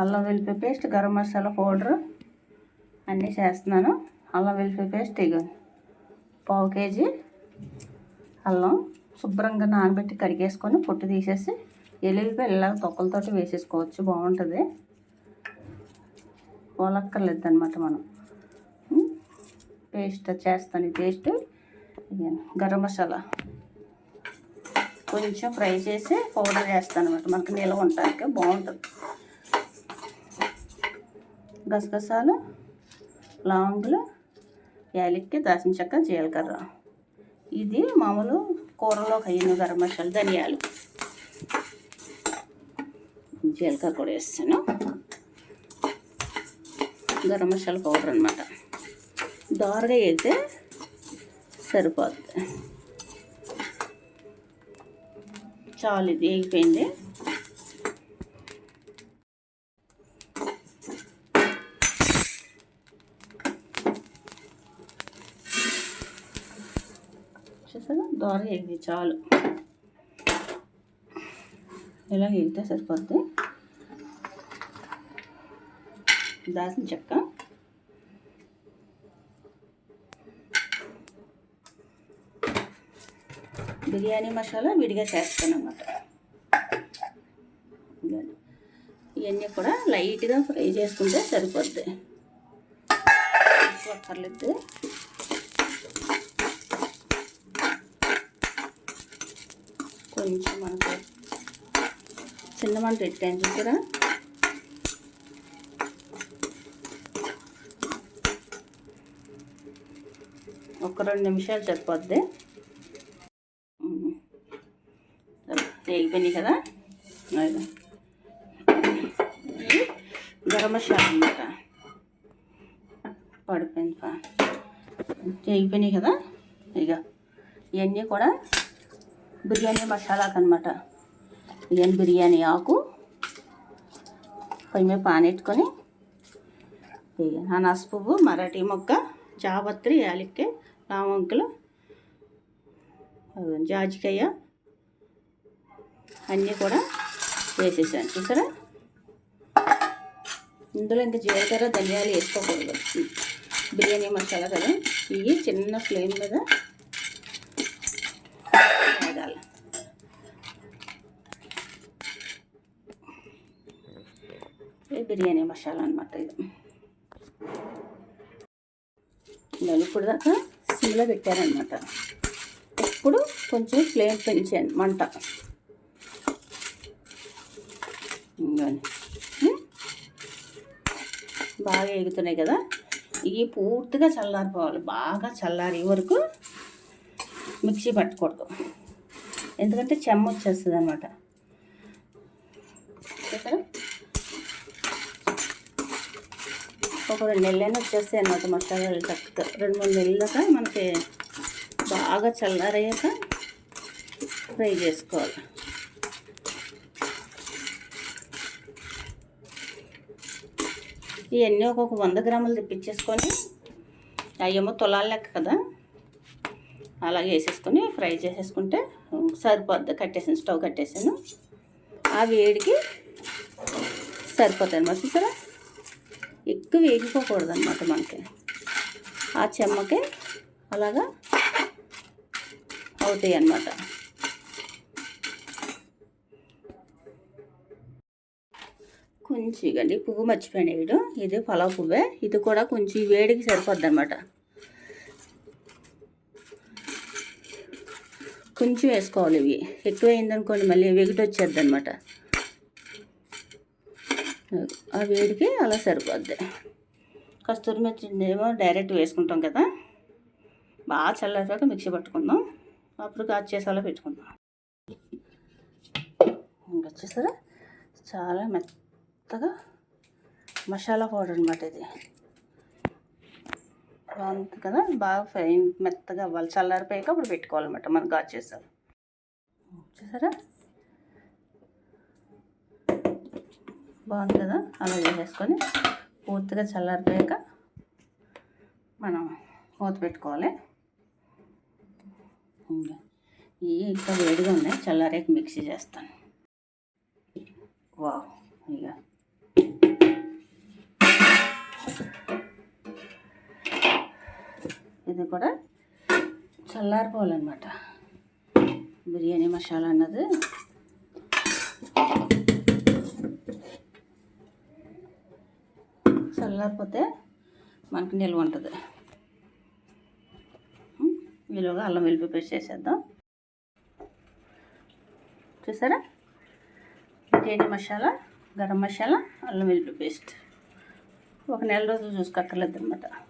అల్లం వెల్లిపాయ paste garam masala powder అన్నీ చేస్తున్నాను. అల్లం వెల్లిపాయ పేస్ట్ ఇగ పావు కేజీ అల్లం శుభ్రంగా నానబెట్టి కడిగేసుకొని పొట్టు తీసేసి ఎల్లుల్లిపాయ ఇలా తొక్కలతోటి వేసేసుకోవచ్చు. బాగుంటుంది. పోలక్కర్లేదు అనమాట మనం పేస్ట్ చేస్తాను పేస్ట్. గరం మసాలా కొంచెం ఫ్రై చేసి పౌడర్ చేస్తాను అనమాట మనకు నిల్వ ఉంటానికి బాగుంటుంది. గసగసాలు లవంగులు యాలక్కి దాచిన చెక్క జీలకర్ర. ఇది మామూలు కూరలో అయిన గరం మసాలా ధనియాలు. జీలకర్ర కూడా వేస్తాను. గరం మసాలా పౌడర్ అనమాట దారుగా అయితే సరిపోతుంది చాలు ఇది వేగిపోయింది చూసారా దోర వేగి చాలు. ఇలా ఎగితే సరిపోద్ది? దాసిన చెక్క. బిర్యానీ మసాలా విడిగా చేస్తాను అన్నమాట ఇవన్నీ కూడా లైట్గా ఫ్రై చేసుకుంటే సరిపోద్ది. ఎక్కువ అక్కర్లేదు. కొంచెం మనకు చిన్న మంట పెట్టాను చూసారా ఒక రెండు నిమిషాలు సరిపోద్ది. ఉమ్. వేగిపోయినాయి కదా? గరం మసాలా అనమాట పడిపోయింది పా. వేగిపోయినాయి కదా? ఇక ఇవన్నీ కూడా బిర్యానీ మసాలాకు అనమాట ఇవన్నీ బిర్యానీ ఆకు? పొయ్యి మీద పానెట్టుకొని ఇక అనాస పువ్వు మరాఠీ మొక్క జాపత్రి యాలక్కి లావంకులు జాజికాయ అన్నీ కూడా వేసేసాను. చూసారా? ఇందులో ఇంకా జీలకర్ర ధనియాలు వేసుకోకూడదు. బిర్యానీ మసాలా కదా. ఇవి చిన్న ఫ్లేమ్ మీద వేగాలి ఇది బిర్యానీ మసాలా అనమాట ఇది. నలుపుడు దాకా సిమ్లో పెట్టారనమాట ఇప్పుడు కొంచెం ఫ్లేమ్ పెంచాను మంట. బాగా ఎగుతున్నాయి కదా. ఇవి పూర్తిగా చల్లారిపోవాలి బాగా చల్లారి వరకు మిక్సీ పట్టకూడదు. ఎందుకంటే చెమ్మ వచ్చేస్తుంది అనమాట ఒక రెండు నెలలైనా వచ్చేస్తాయి అనమాట మసాలాలు చక్కగా రెండు మూడు నెలలక మనకి బాగా చల్లారయ్యాక ఫ్రై చేసుకోవాలి. ఇవన్నీ ఒక్కొక్క వంద గ్రాములు తెప్పించేసుకొని అయ్యేమో తులాలు లెక్క కదా అలాగే వేసేసుకొని ఫ్రై చేసేసుకుంటే సరిపోద్ది. కట్టేసాను స్టవ్ కట్టేసాను. ఆ వేడికి సరిపోతాయి అనమాట చూసారా? ఎక్కువ వేగిపోకూడదు అనమాట మనకి. ఆ చెమ్మకే అలాగా అవుతాయి అన్నమాట కొంచెం ఇవ్వండి పువ్వు మర్చిపోయాను వీడు. ఇది పలావ్ పువ్వే. ఇది కూడా కొంచెం వేడికి సరిపోద్ది అనమాట కొంచెం వేసుకోవాలి ఇవి. ఎక్కువ అయిందనుకోండి మళ్ళీ వెగిటి వచ్చేద్ది అనమాట ఆ వేడికి అలా సరిపోద్ది. కస్తూరి మెత్తి ఏమో డైరెక్ట్ వేసుకుంటాం కదా. బాగా చల్లారాక మిక్సీ పట్టుకుందాం. అప్పుడు కాచి అలా పెట్టుకుందాం. ఇంకా వచ్చేసారా? చాలా మెత్తగా మసాలా పౌడర్ అనమాట ఇది. బాగుంది కదా? బాగా ఫ్రై మెత్తగా అవ్వాలి. చల్లారిపోయాక అప్పుడు పెట్టుకోవాలన్నమాట. మనం గాజు చేసాం చూసారా బాగుంది కదా అలా వేసేసుకొని పూర్తిగా చల్లారిపోయాక మనం మూత పెట్టుకోవాలి. ఇవి ఇంకా వేడిగా ఉన్నాయి. చల్లారాక మిక్సీ చేస్తాను. వా ఇక. ఇది కూడా చల్లారిపోవాలన్నమాట. బిర్యానీ మసాలా అన్నది. చల్లారిపోతే మనకి నిల్వ ఉంటుంది. విలువగా అల్లం వెల్లుల్లి పేస్ట్ చేసేద్దాం. చూసారా? బిర్యానీ మసాలా గరం మసాలా అల్లం వెల్లుల్లి పేస్ట్. ఒక నెల రోజులు చూసుకోక్కర్లేదు అనమాట